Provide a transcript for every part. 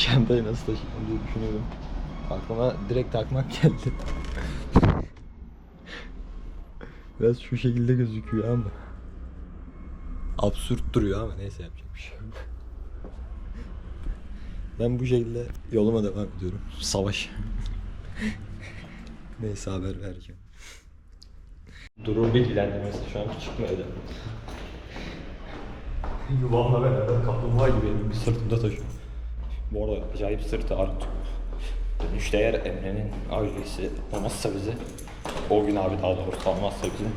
Çantayı nasıl taşıyacağım diye düşünüyorum. Aklıma direkt takmak geldi. Biraz şu şekilde gözüküyor ama. Absürt duruyor ama neyse yapacak bir şey yok. Ben bu şekilde yoluma devam ediyorum. Savaş. neyse haber vereceğim. Durum bilgilendirmesi şu an çıkmadı. Yuvamla beraber kaplumbağa gibi elimi sırtımda taşıyorum. Bu arada acayip sırtı ağrıtıyor. Dönüşte eğer Emre'nin ailesi olmazsa bize, o gün abi daha doğrusu olmazsa bize,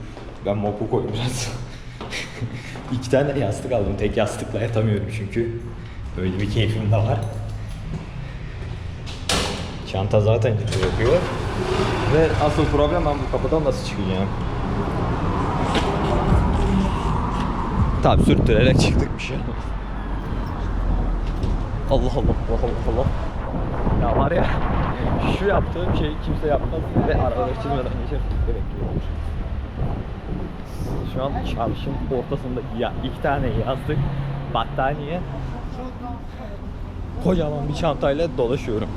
ben mopu koyayım biraz. İki tane yastık aldım. Tek yastıkla yatamıyorum çünkü. Öyle bir keyfim de var. Çanta zaten kötü yapıyor. Ve asıl problem ben bu kapıdan nasıl çıkacağım? Tabi sürttürerek çıktık bir şey. Allah Allah Allah Allah Allah. Ya var ya şu yaptığım şeyi kimse yapmaz ve araba geçirmeden geçer bekliyorum. Şu an çarşın ortasında ya iki tane yazdık battaniye kocaman bir çantayla dolaşıyorum.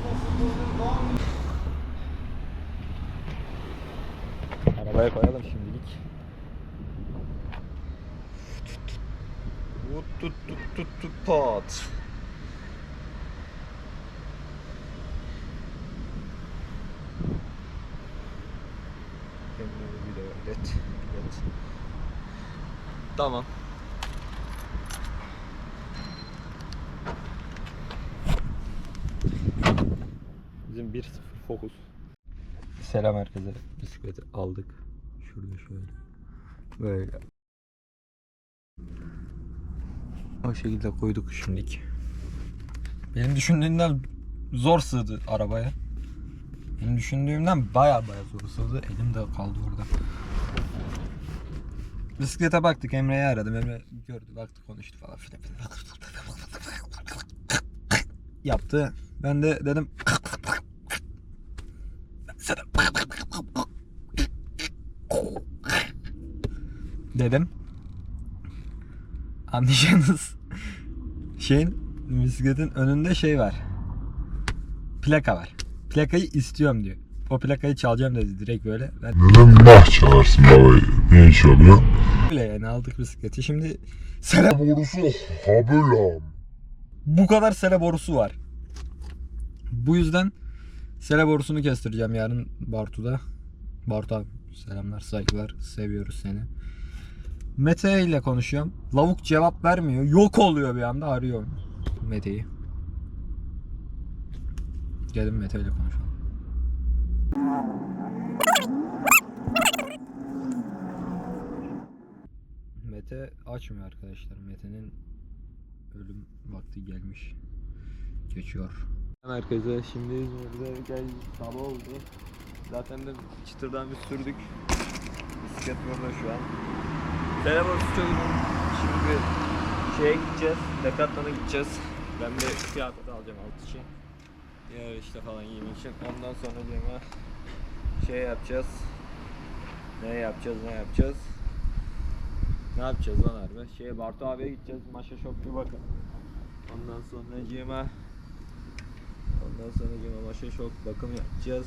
Arabaya koyalım şimdilik. Tut tut tut tut tut pat. Evet. evet. Tamam. Bizim 1-0 fokus. Selam herkese. Bisikleti aldık. Şurada şöyle. Böyle. O şekilde koyduk şimdilik. Benim düşündüğümden zor sığdı arabaya. Benim düşündüğümden baya baya zor sığdı. Elim de kaldı orada. Bisiklete baktık Emre'yi aradım. Emre gördü baktı konuştu falan filan. Yaptı. Ben de dedim dedim. Anlayacağınız şeyin bisikletin önünde şey var. Plaka var. Plakayı istiyorum diyor. O plakayı çalacağım dedi direkt böyle. Ben Neden nah çalarsın babayı? Ne iş oluyor? öyle yani aldık bisikleti. Şimdi sele Borusu habelam. bu kadar sele borusu var. Bu yüzden sele borusunu kestireceğim yarın Bartu'da. Bartu abi selamlar saygılar seviyoruz seni. Mete ile konuşuyorum. Lavuk cevap vermiyor. Yok oluyor bir anda arıyor Mete'yi. Gelin Mete ile konuşalım. Açmıyor arkadaşlar. Mete'nin ölüm vakti gelmiş. Geçiyor. Herkese şimdi İzmir'de geldik. Sabah oldu. Zaten de çıtırdan bir sürdük. Bisiklet burada şu an. Telefon tutuyorum. Şimdi şeye gideceğiz. Decathlon'a gideceğiz. Ben bir kıyafet alacağım alt için. Diğer işte falan giymek için. Ondan sonra cema şey yapacağız. Ne yapacağız ne yapacağız? Ne yapacağız lan harbi? Şeye Bartu abiye gideceğiz. Maşa bir bakın. Ondan sonra cima Ondan sonra cima Maşa Shop bakım yapacağız.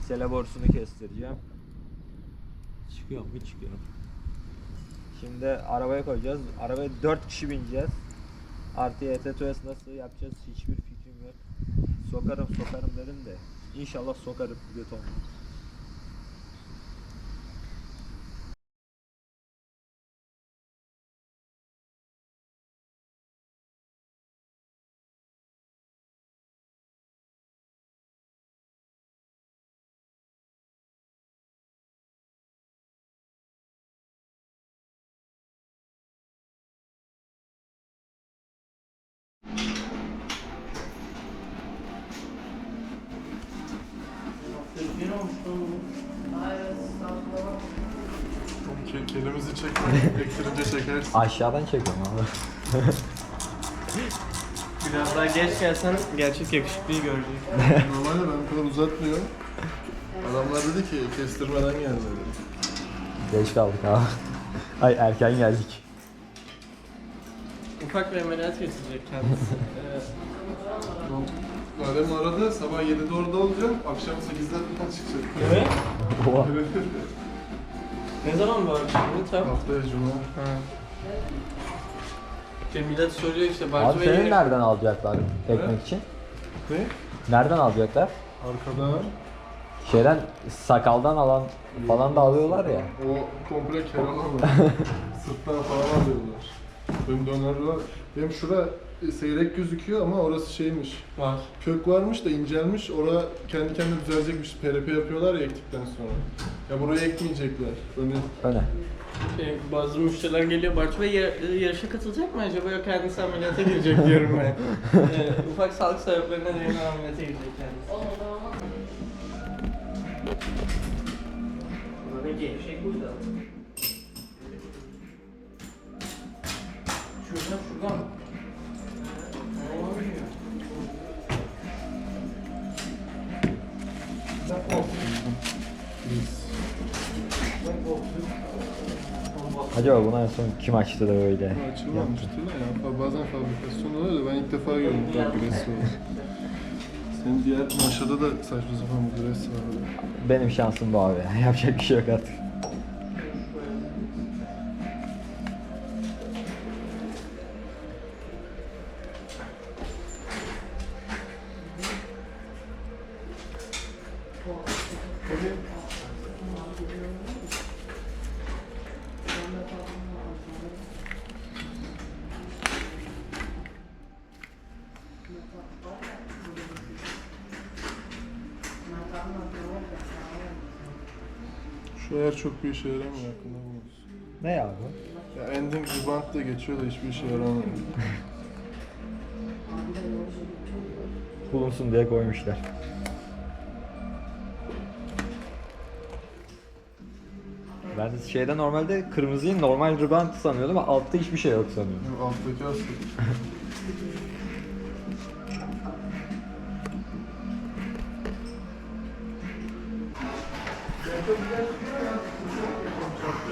Sele borusunu kestireceğim. Çıkıyor mu? Çıkıyor. Şimdi arabaya koyacağız. Arabaya 4 kişi bineceğiz. Artı ETTS nasıl yapacağız hiçbir fikrim yok. Sokarım sokarım dedim de. İnşallah sokarım göt olmaz. Ke- Kelimizi çekme, ektirince çekersin. Aşağıdan çekiyorum abi. Biraz daha geç gelsen gerçek yakışıklıyı görecek. Normalde ben bu kadar uzatmıyorum. Adamlar dedi ki kestirmeden gel dedi. Geç kaldık abi. Ay erken geldik. Ufak bir ameliyat geçirecek kendisi. evet. Adem aradı, sabah 7'de orada olacağım, akşam 8'de falan çıkacak. Evet. Oha. Evet. Ne zaman var şimdi tam? Haftaya cuma. Ha. İşte millet soruyor işte Abi Bartu seni nereden alacaklar ekmek için? Ne? Nereden alacaklar? Arkada Şeyden sakaldan alan falan da alıyorlar ya. o komple keral alıyor. Sırttan falan alıyorlar. Benim döner var. Benim şura seyrek gözüküyor ama orası şeymiş. var. Kök varmış da incelmiş. Ora kendi kendine düzelecekmiş. PRP yapıyorlar ya ektikten sonra. Ya buraya ekmeyecekler. Öne. Şey, bazı müşteriler geliyor Bartu Bey yar- yarışa katılacak mı acaba yok kendisi ameliyata girecek diyorum ben. Ee, ufak sağlık sebeplerinden dolayı ameliyata girecek kendisi. Acaba buna en son kim açtı da öyle? açılmamıştı da ya. Bazen fabrikasyon oluyor da ben ilk defa gördüm fabrikası var. Senin diğer maşada da saçma sapan bir dres var. Benim şansım bu abi. Yapacak bir şey yok artık. Şu ayar çok bir işe yaramıyor aklında bulunsun. Ne abi? Ya ending rebound da geçiyor da hiçbir işe yaramıyor. Bulunsun diye koymuşlar. Ben de şeyde normalde kırmızıyı normal riband sanıyordum ama altta hiçbir şey yok sanıyordum. Bu alttaki asıl.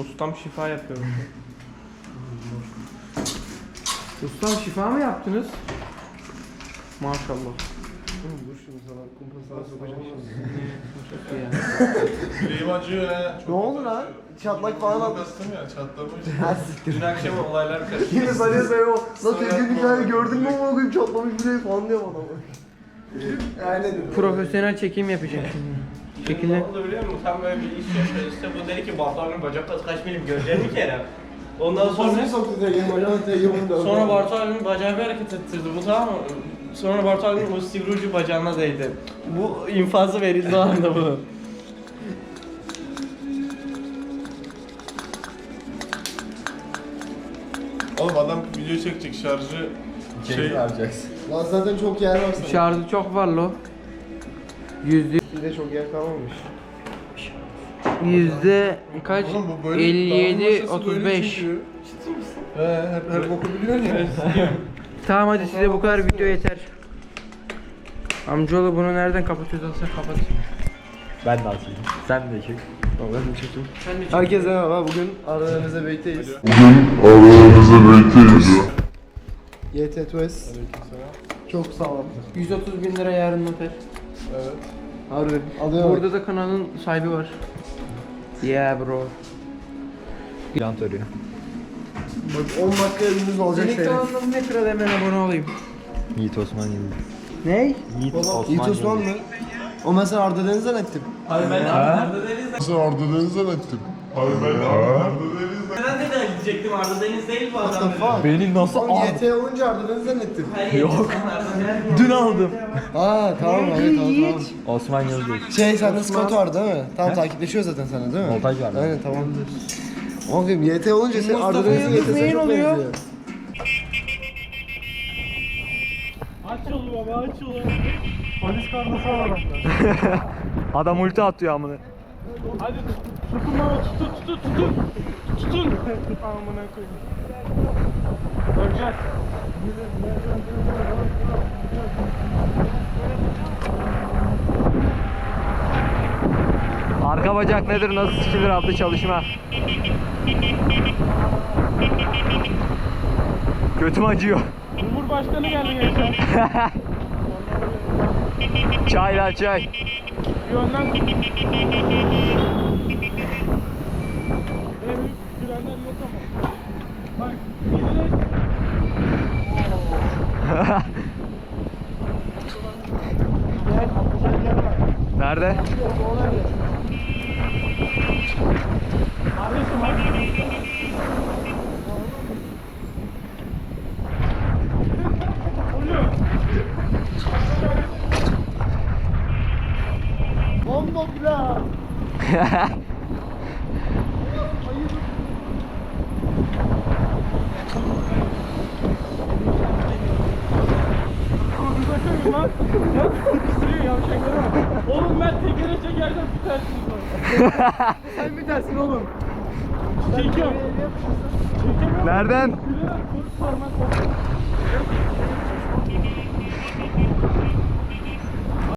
Ustam şifa yapıyorum. Ustam şifa mı yaptınız? Maşallah. Oğlum dur şimdi sana kumpasına sokacağım Çok iyi ya. Yüreğim acıyor ha. Çok Ne oldu lan? acıyor. Çatlak falan al- bastım ya çatlamış. Dün akşam olaylar karıştı. Yine sarıyor sarıyor. Lan Sonra sevgili bir tane gördün mü amına koyayım çatlamış bile falan diyor bana. Yani Profesyonel çekim yapacağım şimdi. Şekilde. Ne oldu biliyor musun? Tam böyle bir iş yapıyoruz. İşte bu dedi ki Bartu'nun bacak kası kaç milim göreceğim bir kere. Ondan sonra Sonra soktu bacağıma tekme vurdu. Sonra Bartu abinin bacağı bir hareket ettirdi bu tamam mı? Sonra Bartu abinin o sivri ucu bacağına değdi. Bu infazı verildi o anda bunun. Oğlum adam video çekecek şarjı şey. Lan zaten çok yer var sana. Şarjı çok var lo. Yüzde Bir de çok yer kalmamış. yüzde kaç? Oğlum bu böyle 57 dağılma masası böyle 35. çünkü. He hep her boku biliyorsun ya. Tamam hadi size bu kadar video yeter. Amcaoğlu bunu nereden kapatıyorsan sen kapat. Ben de atayım. Sen de çek. Ben de çekeyim. Sen de çek. Herkese merhaba. Bugün aranızda bekleyiz. YT Twist. Aleykümselam. Çok sağlam. 130 bin lira yarın noter. Evet. Harbi. Adı yok. Burada da kanalın sahibi var. Yeah bro. Jant örüyor. Bak 10 dakika önünüz olacak Senin şey. kanalına ne kadar hemen abone olayım. Yiğit Osman Yıldız. Ney? Yiğit Osman, Yiğit Osman mı? O mesela Arda Deniz'den ettim. Hayır ben Arda Deniz. Nasıl Arda Deniz'den ettim? Hayır ben Arda Deniz'den Gidecektim Arda Deniz değil bu adam. Mustafa. Beni nasıl Oğlum YT olunca Arda Deniz'den ettim. Yok. Dün aldım. Aa tamam evet tamam tamam. Osman Yıldız. Şey sende Scott var değil mi? Tamam takipleşiyor zaten sana değil mi? Montaj var. Aynen tamamdır. Oğlum YT olunca sen Mustafa Arda Deniz'in Yıldız YT'sine neyin çok oluyor? benziyor. Aç yolu baba aç yolu. Polis karnası var Adam ulti atıyor amına. Hadi tutun baba tutun tutun tutun. Tutun. Amına koyayım. Göreceğiz. Arka bacak nedir nasıl sikilir adlı çalışma. Götüm acıyor. Cumhurbaşkanı geldi gençler. Çay lan çay. Bir önden tut. En büyük frenler yok ama. Bak. Nerede? Bile. Bırakırım lan. Lan yavşaklara bak. Oğlum ben tekere çekersem tutarsınız bak. Sen bir dersin oğlum. Çekiyorum. Nereden? Parmak.